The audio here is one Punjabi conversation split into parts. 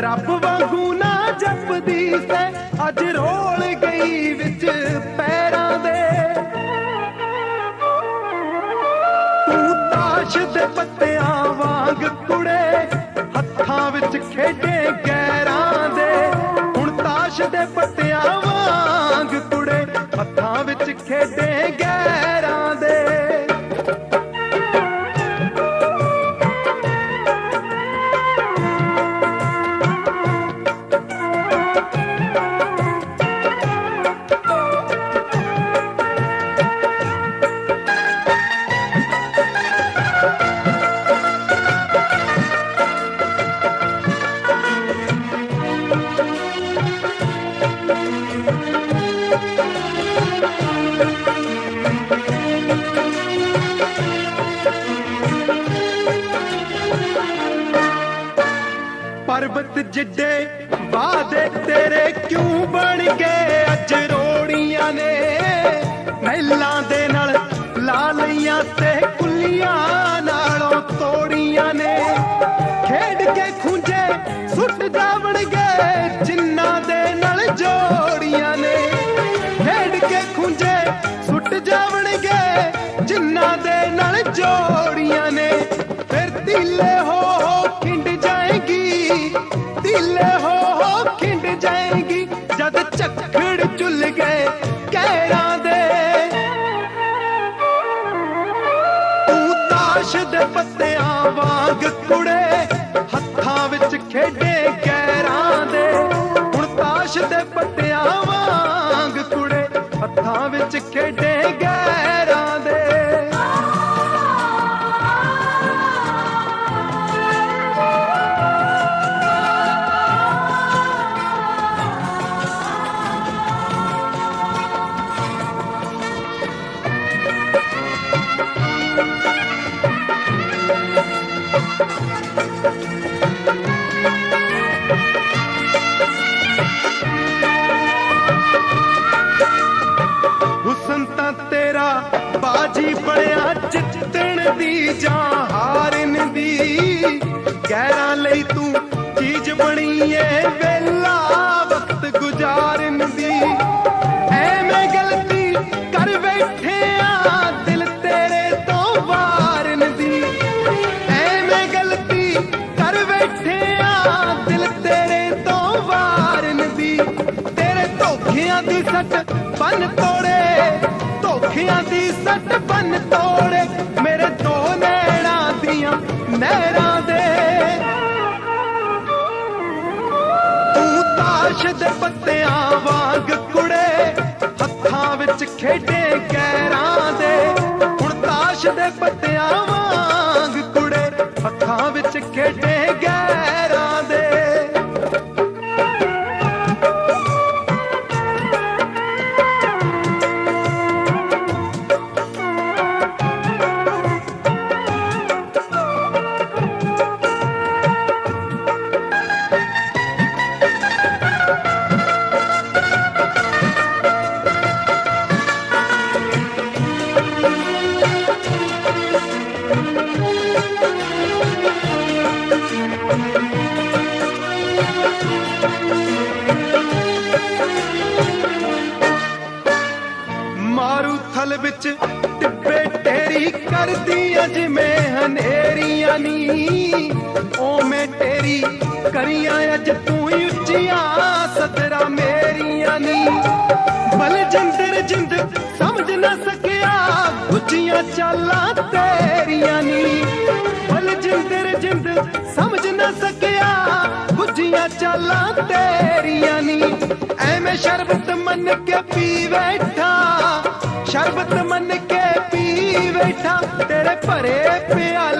ਰੱਬ ਵਾਂਗੂ ਨਾ ਜਪਦੀ ਸੈ। ਅੱਜ ਰੋਲ ਗਈ ਵਿੱਚ ਪੈਰਾਂ ਦੇ। ਤੂੰ ਤਾਸ਼ ਦੇ ਪੱਤਿਆਂ ਵਾਂਗ ਕੁੜੇ, ਹੱਥਾਂ ਵਿੱਚ ਖੇਡੇ ਗੈਰਾਂ ਦੇ। ਹੁਣ ਤਾਸ਼ ਦੇ ਪੱਤਿਆਂ ਵਾਂਗ ਕੁੜੇ, ਹੱਥਾਂ ਵਿੱਚ ਖੇਡੇ ਗੈਰਾਂ ਪਰਬਤ ਜਿੱਡੇ ਵਾਦੇ ਤੇਰੇ ਕਿਉਂ ਬਣ ਗਏ? ਅੱਜ ਰੋੜੀਆਂ ਨੇ ਮਹਿਲਾਂ ਦੇ ਨਾਲ ਲਾ ਲਈਆਂ ਤੇ ਕੁੱਲੀਆਂ ਨਾਲੋਂ ਤੋੜੀਆਂ ਨੇ। ਖੇਡ ਕੇ ਖੁੰਝੇ ਸੁੱਟ ਜਾਵਣਗੇ ਜਿੰਨਾਂ ਦੇ ਨਾਲ ਜੋੜੀਆਂ ਨੇ। ਖੇਡ ਕੇ ਖੁੰਝੇ ਸੁੱਟ ਜਾਵਣਗੇ ਜਿੰਨਾਂ ਦੇ ਨਾਲ ਜੋੜੀਆਂ ਨੇ। ਦਿਲੇ ਹੋ ਹੋ ਖਿੰਡ ਜਾਏਗੀ ਜਦ ਝੱਖੜ ਚੁੱਲ ਗਏ ਕਹਿਰਾਂ ਦੇ। ਤੂੰ ਤਾਸ਼ ਦੇ ਪੱਤਿਆਂ ਵਾਂਗ ਕੁੜੇ ਹੱਥਾਂ ਵਿੱਚ ਖੇਡੇ ਗੈਰਾਂ ਦੇ। ਹੁਣ ਤਾਸ਼ ਦੇ ਪੱਤਿਆਂ ਵਾਂਗ ਕੁੜੇ ਹੱਥਾਂ ਵਿੱਚ ਖੇਡੇ ਕਰ ਦਿਲ ਤੇਰੇ ਤੋਂ ਵਾਰਨ ਦੀ ਤੇਰੇ ਧੋਖਿਆਂ ਦੀ ਸੱਟ ਬੰਨ ਤੋੜੇ। ਧੋਖਿਆਂ ਦੀ ਸੱਟ ਬੰਨ ਤੋੜੇ। ਮੇਰੇ ਦੋ ਨੈਣਾਂ ਦੀਆਂ ਨਹਿਰਾਂ ਦੇ। ਤੂੰ ਤਾਸ਼ ਦੇ ਪੱਤਿਆਂ ਵਾਂਗ ਕੁੜੇ। ਹੱਥਾਂ ਵਿੱਚ ਖੇਡੇ ਗੈਰਾਂ ਦੇ। ਹੁਣ ਤਾਸ਼ ਦੇ ਪੱਤਿਆਂ ਵਾਂਗ ਕੁੜੇ। ਹੱਥਾਂ ਵਿੱਚ ਖੇਡੇ ਉੱਚੀਆਂ ਚਾਲਾਂ ਤੇਰੀਆਂ ਨੀ। ਬਲ ਜਿੰਦਰ ਜਿੰਦ ਸਮਝ ਨਾ ਸਕਿਆ। ਉੱਚੀਆਂ ਚਾਲਾਂ ਤੇਰੀਆਂ ਨੀ। ਐਵੇਂ ਸ਼ਰਬਤ ਮੰਨ ਕੇ ਪੀ ਬੈਠਾ। ਸ਼ਰਬਤ ਮੰਨ ਕੇ ਪੀ ਬੈਠਾ। ਤੇਰੇ ਭਰੇ ਪਿਆਲੇ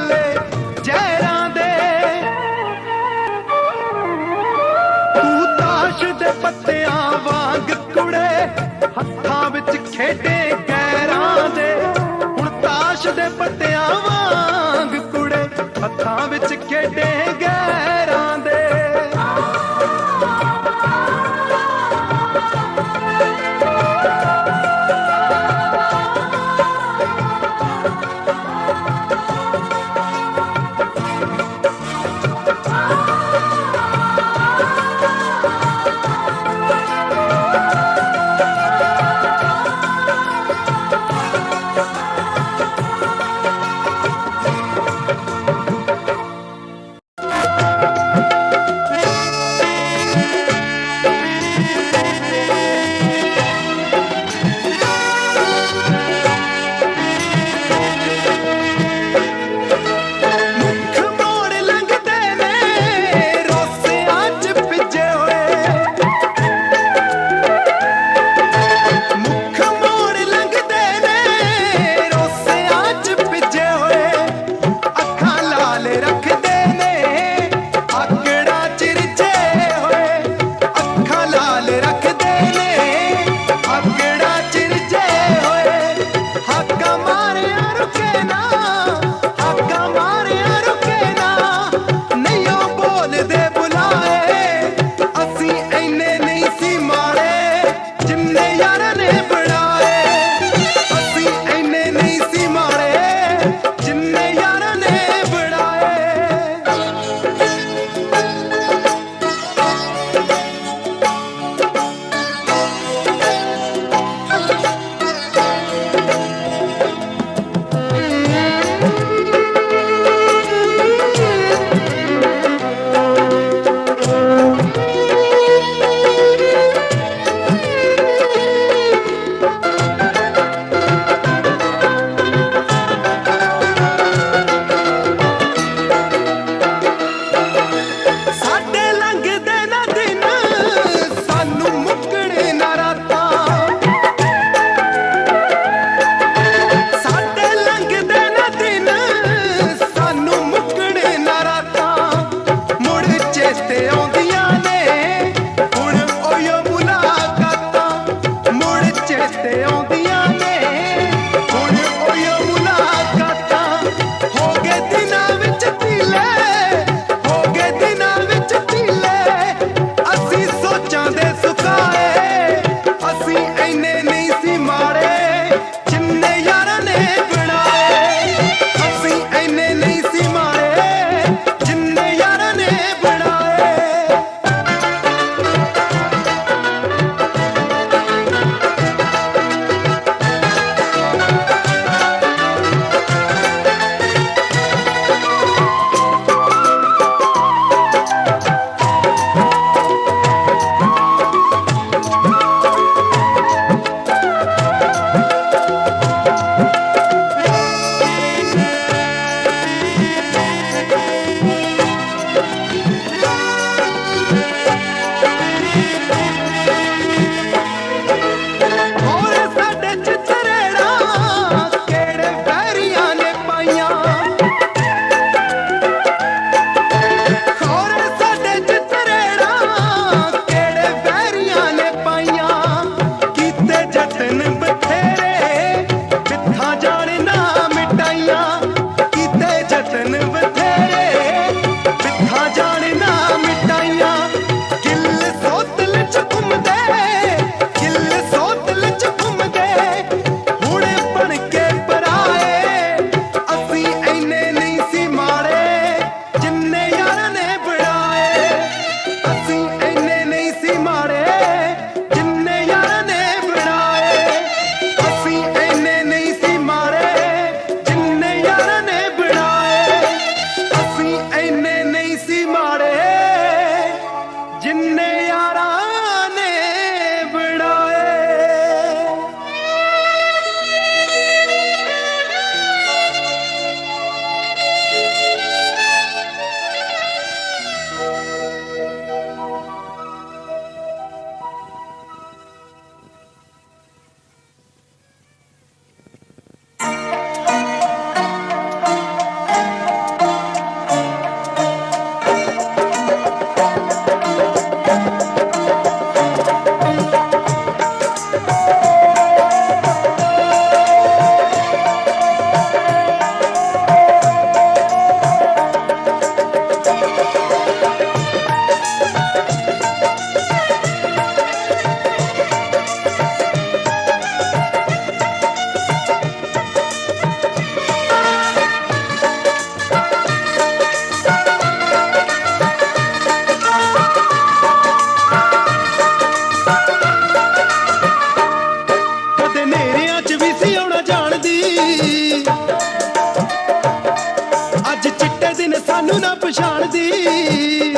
ਨਾ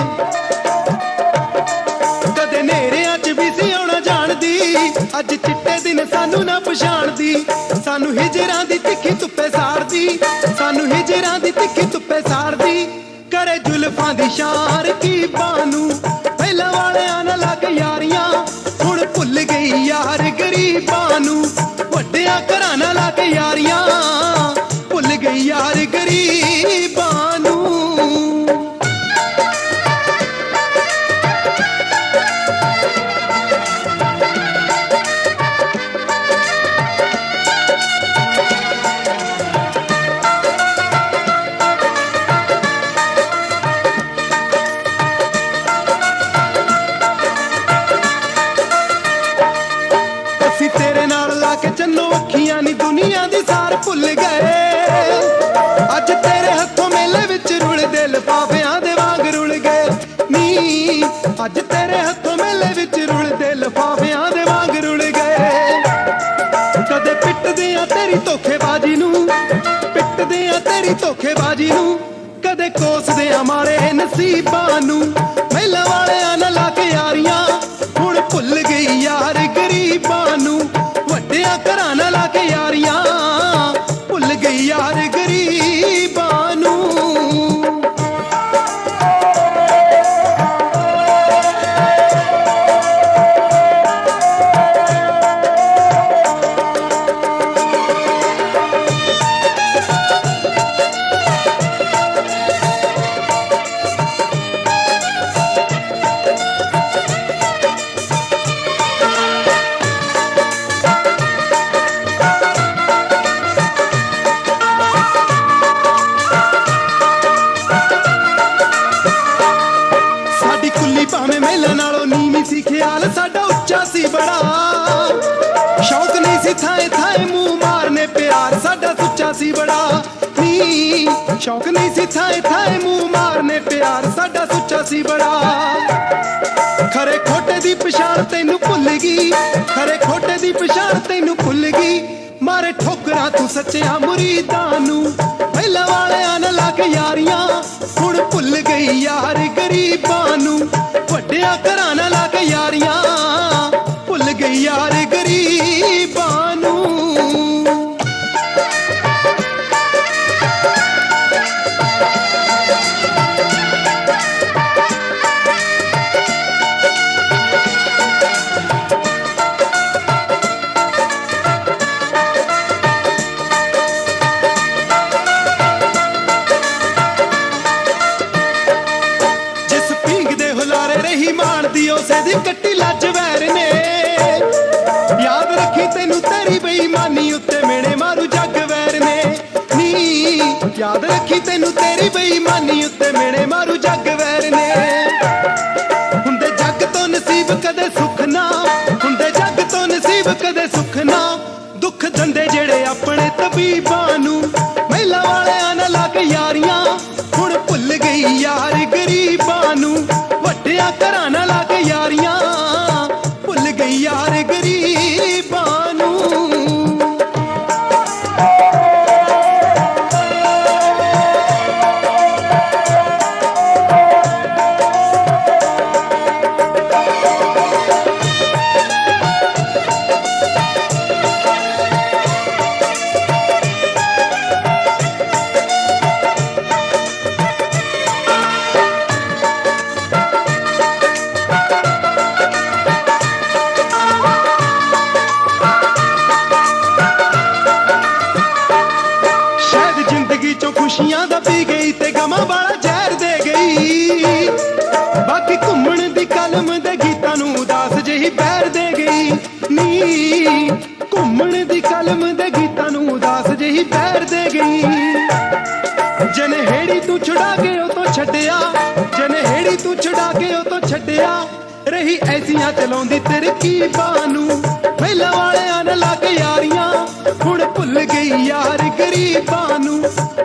ਕਦੇ ਨੇਰਿਆਂ 'ਚ ਵੀ ਸੀ ਆਉਣਾ ਜਾਣਦੀ। ਅੱਜ ਚਿੱਟੇ ਦਿਨ ਸਾਨੂੰ ਨਾ ਪਛਾਣਦੀ। ਸਾਨੂੰ ਹਿਜਰਾਂ ਦੀ ਤਿੱਖੀ ਧੁੱਪੇ ਸਾੜਦੀ ਸਾਨੂੰ ਹਿਜਰਾਂ ਦੀ ਤਿੱਖੀ ਧੁੱਪੇ ਸਾੜਦੀ ਕਰੇ ਜ਼ੁਲਫਾਂ ਦੀ ਸ਼ਾਰ ਕੀ ਬਾਨੂ ਪਹਿਲਾਂ ਵਾਲਿਆਂ ਨਾਲ ਲੱਗ ਯਾਰੀਆਂ। ਹੁਣ ਭੁੱਲ ਗਈ ਯਾਰ ਗਰੀਬਾਂ ਨੂੰ। ਵੱਡਿਆਂ ਘਰਾਂ ਨਾਲ ਲੱਗ ਯਾਰੀਆਂ। ਭੁੱਲ ਗਈ ਯਾਰ ਗਰੀਬਾਂ ਪਿੱਟਦੇ ਧੋਖੇਬਾਜ਼ੀ ਨੂੰ ਕਦੇ ਕੋਸਦੇ ਆ ਮਾਰੇ ਨਸੀਬਾਂ ਨੂੰ। ਮਹਿਲਾ ਵਾਲਿਆਂ ਨਾਲ ਲਾ ਕੇ ਯਾਰੀਆਂ ਹੁਣ ਭੁੱਲ ਗਈ ਯਾਰ ਗਰੀਬਾਂ ਨੂੰ। ਵੱਡਿਆਂ ਘਰਾਂ ਨਾਲ ਲਾ ਕੇ ਯਾਰੀਆਂ ਭੁੱਲ ਗਈ ਯਾਰ ਸੀ ਬੜਾ। ਖਰੇ ਖੋਟੇ ਦੀ ਪਛਾਣ ਤੈਨੂੰ ਭੁੱਲ ਗਈ। ਖਰੇ ਖੋਟੇ ਦੀ ਪਛਾਣ ਤੈਨੂੰ ਭੁੱਲ ਗਈ। ਮਾਰੇ ਠੋਕਰਾ ਤੂੰ ਸੱਚਿਆ ਮੁਰੀਦਾਂ ਨੂੰ। ਪਹਿਲਾਂ ਵਾਲਿਆਂ ਨਾਲ ਲਾ ਯਾਰੀਆਂ, ਹੁਣ ਭੁੱਲ ਗਈ ਯਾਰ ਗਰੀਬਾਂ ਨੂੰ। ਵੱਡਿਆਂ ਘਰਾਂ ਨਾਲ ਤੈਨੂੰ ਤੇਰੀ ਬੇਈਮਾਨੀ ਉੱਤੇ ਮੇਣੇ ਮਾਰੂ ਜੱਗ ਵੈਰ ਨੇ। ਨੀ ਘੁੰਮਣ ਦੀ ਕਲਮ ਦੇ ਗੀਤਾਂ ਨੂੰ ਉਦਾਸ ਜਿਹੀ ਪੈਰ ਦੇ ਗਈ। ਜਨਹੇੜੀ ਤੂੰ ਛੁਡਾ ਕੇ ਉਹ ਤੋਂ ਛੱਡਿਆ ਜਨਹੇੜੀ ਤੂੰ ਛੁਡਾ ਕੇ ਉਹ ਤੋਂ ਛੱਡਿਆ, ਰਹੀ ਐਸੀਆਂ ਚਲਾਉਂਦੀ ਤਰਕੀਬਾਂ ਬਾਨੂੰ ਪਹਿਲਾਂ ਵਾਲਿਆਂ ਨੇ ਲਾ ਕੇ ਯਾਰੀਆਂ, ਹੁਣ ਭੁੱਲ ਗਈ ਯਾਰ ਗਰੀਬਾਂ ਨੂੰ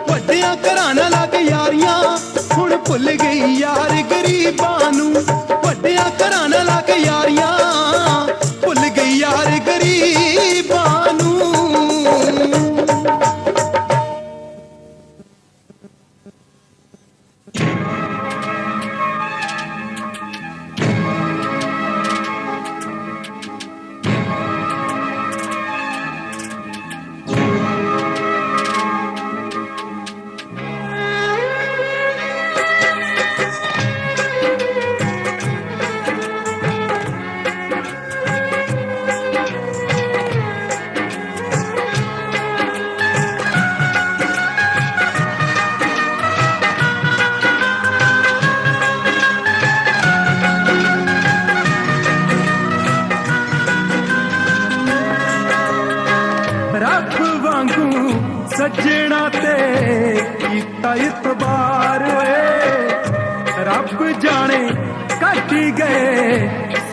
ਵੱਡਿਆਂ ਘਰਾਂ ਨਾਲ ਲਾ ਕੇ ਯਾਰੀਆਂ, ਹੁਣ ਭੁੱਲ ਗਈ ਯਾਰ ਗਰੀਬਾਂ ਨੂੰ ਵੱਡਿਆਂ ਘਰਾਂ ਨਾਲ ਲਾ ਕੇ ਯਾਰੀਆਂ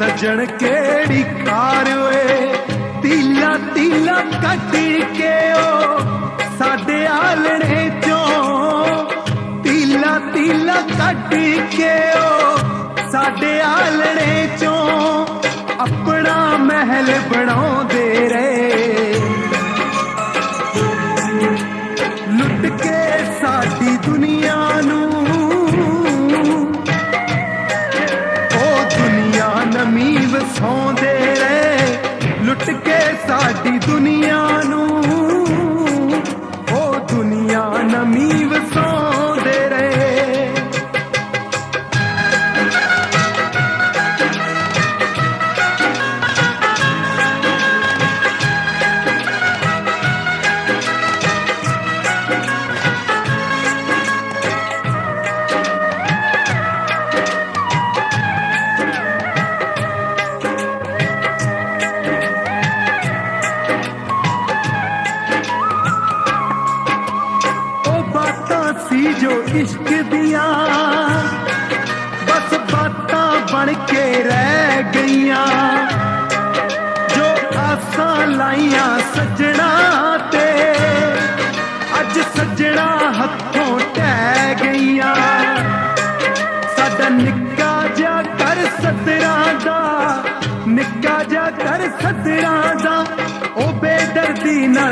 ಸಜ್ಜನ ಕೇಳಿ ಕಾ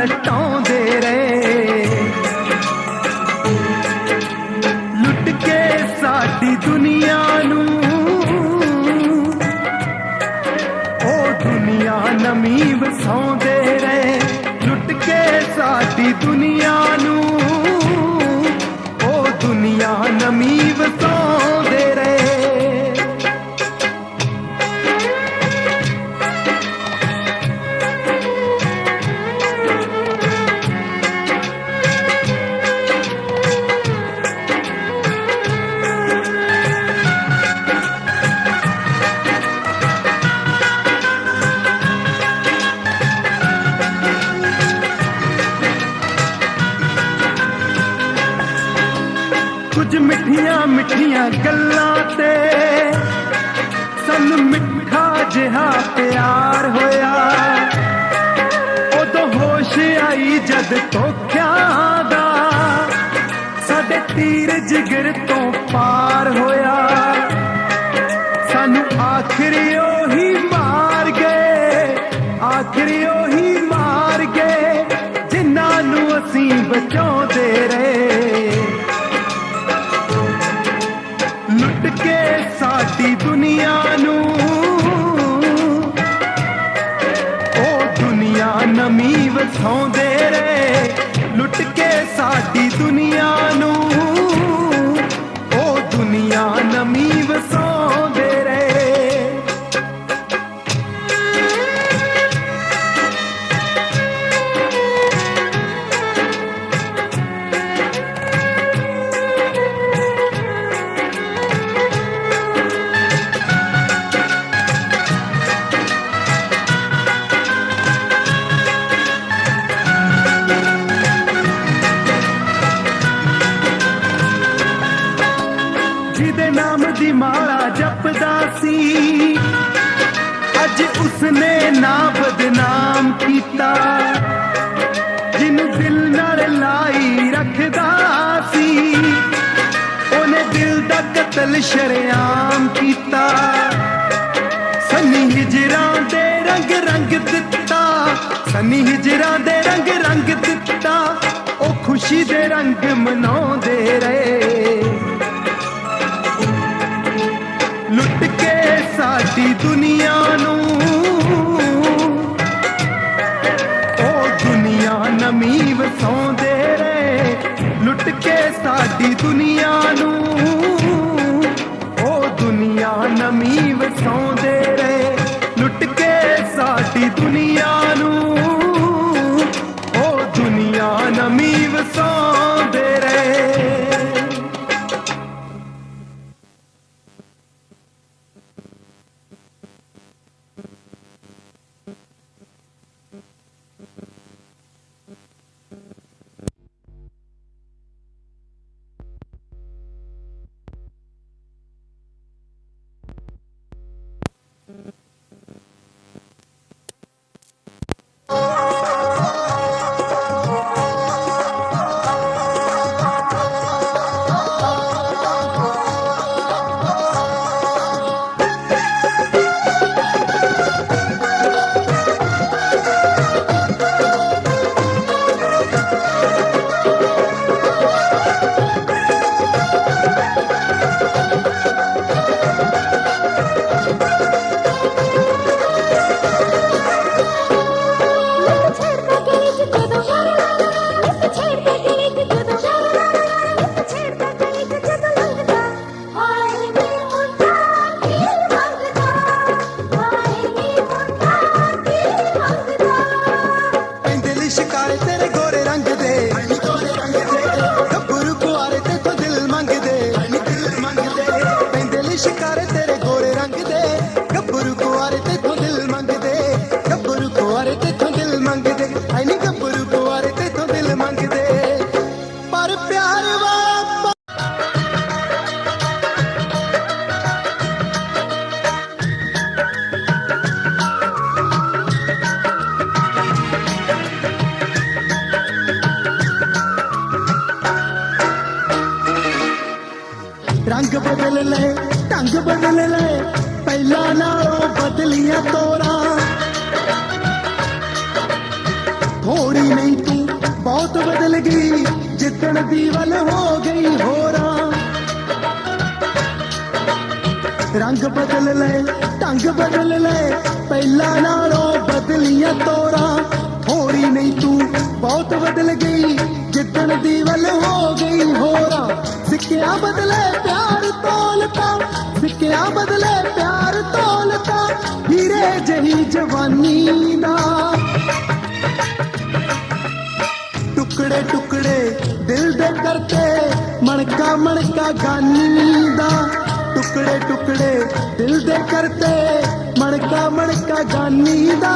le temps. ਦੀਆਂ ਗੱਲਾਂ ਤੇ ਸਾਨੂੰ ਮਿੱਠਾ ਜਿਹਾ ਪਿਆਰ ਹੋਇਆ। ਉਦੋਂ ਹੋਸ਼ ਆਈ ਜਦ ਧੋਖਿਆਂ ਦਾ ਸਾਡੇ ਤੀਰ ਜਿਗਰ ਤੋਂ ਪਾਰ ਹੋਇਆ। ਸਾਨੂੰ ਆਖਰੀ ਹੀ ਵਸਾਉਂਦੇ ਰੇ ਲੁੱਟ ਕੇ ਸਾਡੀ ਦੁਨੀਆ ਨੂੰ। ਉਹ ਦੁਨੀਆ ਨਮੀ ਕਤਲ ਸ਼ਰਿਆਮ ਕੀਤਾ। ਸਨੀ ਹਿਜਰਾਂ ਦੇ ਰੰਗ ਰੰਗ ਦਿੱਤਾ। ਸਨੀ ਹਿਜਰਾਂ ਦੇ ਰੰਗ ਰੰਗ ਦਿੱਤਾ। ਉਹ ਖੁਸ਼ੀ ਦੇ ਰੰਗ ਮਨਾਉਂਦੇ ਰਹੇ। ਲੁੱਟ ਕੇ ਸਾਡੀ ਦੁਨੀਆ ਨੂੰ। ਉਹ ਦੁਨੀਆ ਨਮੀ ਵਸਾਉਂਦੇ ਰਹੇ। ਲੁੱਟ ਕੇ ਸਾਡੀ ਦੁਨੀਆ ਰੰਗ ਬਦਲ ਲਏ, ਢੰਗ ਬਦਲ ਲਏ। ਪਹਿਲਾਂ ਨਾਲੋਂ ਬਦਲੀਆਂ ਤੋਰਾਂ ਥੋੜੀ ਨਹੀਂ ਤੂੰ, ਬਹੁਤ ਬਦਲ ਗਈ। ਜਿੱਦਣ ਦੀ ਵੱਲ ਹੋ ਗਈ ਹੋਰਾਂ ਸਿੱਕਿਆ ਬਦਲੇ ਪਿਆਰ ਤੋਲਤਾ ਸਿੱਕਿਆ ਬਦਲੇ ਪਿਆਰ ਤੋਲਤਾ ਹੀਰੇ ਜਹੀ ਜਵਾਨੀ ਦਾ। ਟੁਕੜੇ ਟੁਕੜੇ ਦਿਲ ਦੇ ਕਰਤੇ, ਮਣਕਾ ਮਣਕਾ ਗਾਨੀ ਦਾ। ਟੁਕੜੇ ਟੁਕੜੇ ਦਿਲ ਦੇ ਕਰਤੇ ਮਣਕਾ ਮਣਕਾ ਗਾਨੀ ਦਾ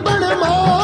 ਵੱਡਿਆਂ ਦੀ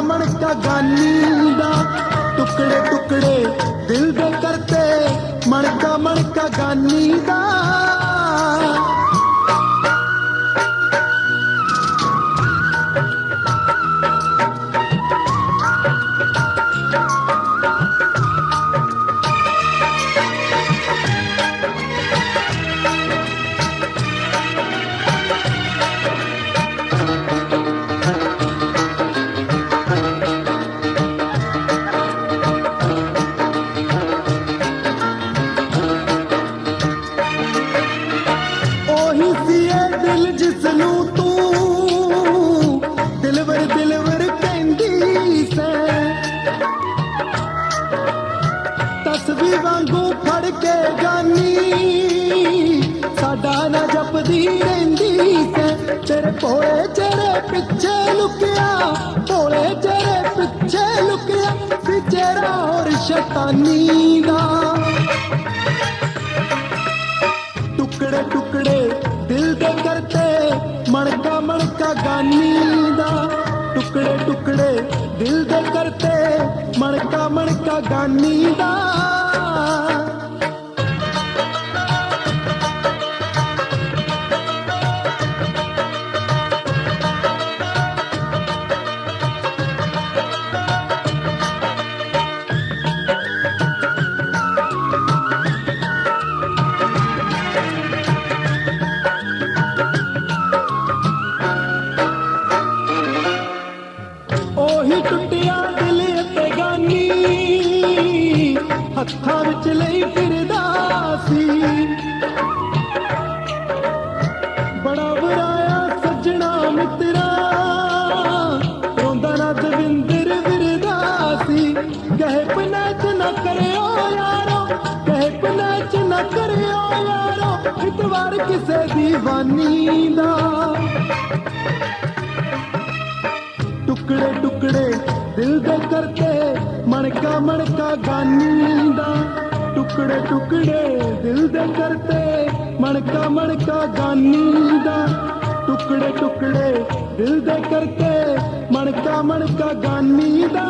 ਮਣਕਾ ਮਣਕਾ ਗਾਨੀ ਦਾ ਟੁਕੜੇ ਟੁਕੜੇ ਦਿਲ ਦੇ ਕਰਤੇ ਮਣਕਾ ਮਣਕਾ ਰਹਿੰਦੀ ਸੈਂ ਤੇਰੇ ਭੋਲੇ, ਚਿਹਰੇ ਪਿੱਛੇ ਲੁਕਿਆ, ਭੋਲੇ, ਚਿਹਰੇ ਪਿੱਛੇ ਲੁਕਿਆ ਸੀ ਚਿਹਰਾ ਹੋਰ ਸ਼ੈਤਾਨੀ ਦਾ। ਟੁਕੜੇ ਟੁਕੜੇ ਦਿਲ ਦੇ ਕਰਤੇ ਮਣਕਾ ਮਣਕਾ ਗਾਨੀ ਦਾ। ਟੁਕੜੇ ਟੁਕੜੇ ਦਿਲ ਦੇ ਕਰਤੇ ਮਣਕਾ ਮਣਕਾ ਗਾਨੀ ਦਾ। ਹੱਥਾਂ ਵਿੱਚ ਲਈ ਫਿਰਦਾ ਸੀ। ਬੜਾ ਬੁਰਾਇਆ ਸੱਜਣਾ ਮਿੱਤਰਾ, ਰੋਂਦਾ ਨਾ ਦਵਿੰਦਰ ਵਿਰਦਾ ਸੀ। ਕਹੇ ਪਨਾ ਚ ਨਾ ਕਰਿਓ ਯਾਰੋ, ਕਹੇ ਪਨਾ ਚ ਨਾ ਕਰਿਓ ਯਾਰੋ ਵਾਰ ਕਿਸੇ دیਵਾਨੀ ਦਾ। ਟੁਕੜੇ ਟੁਕੜੇ ਦਿਲ ਦੇ ਕਰਤੇ ਮਣਕਾ ਮਣਕਾ ਗਾਨੀ ਦਾ। ਟੁਕੜੇ ਟੁਕੜੇ ਦਿਲ ਦੇ ਕਰਤੇ ਮਣਕਾ ਮਣਕਾ ਗਾਨੀ ਦਾ। ਟੁਕੜੇ ਟੁਕੜੇ ਦਿਲ ਦੇ ਕਰਤੇ ਮਣਕਾ ਮਣਕਾ ਗਾਨੀ ਦਾ।